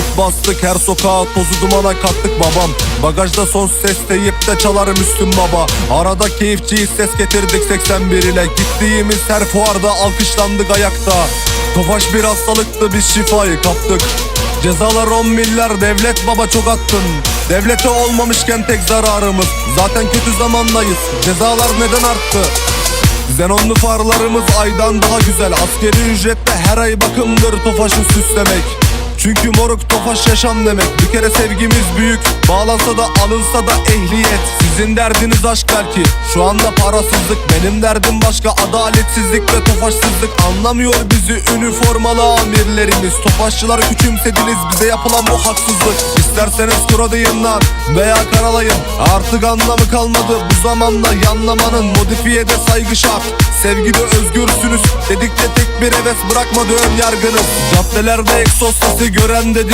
deyip bastık her sokağa tozu dumana kattık babam. Bagajda son ses deyip de çalar Müslüm baba. Arada keyifçiyi ses getirdik 81 ile Gittiğimiz her fuarda alkışlandık ayakta. Tofaş bir hastalıktı biz şifayı kaptık. Cezalar on milyar devlet baba çok attın. Devlete olmamışken tek zararımız. Zaten kötü zamandayız Cezalar neden arttı? Xenonlu farlarımız aydan daha güzel. Askeri ücrette her ay bakımdır Tofaş'ı süslemek çünkü moruk tofaş yaşam demek. Bir kere sevgimiz büyük Bağlansa da alınsa da ehliyet. Sizin derdiniz aşk belki. Şu anda parasızlık Benim derdim başka. Adaletsizlik ve tofaşsızlık. Anlamıyor bizi üniformalı amirlerimiz. Tofaşçılar küçümsediniz bize yapılan bu haksızlık. İsterseniz kuradayın lan veya karalayın. Artık anlamı kalmadı bu zamanda yanlamanın Modifiyede saygı şart. Sevgide özgürsünüz Dedikçe tek bir heves bırakmadı ön yargınız. Caddelerde egzoz sesi gören dedi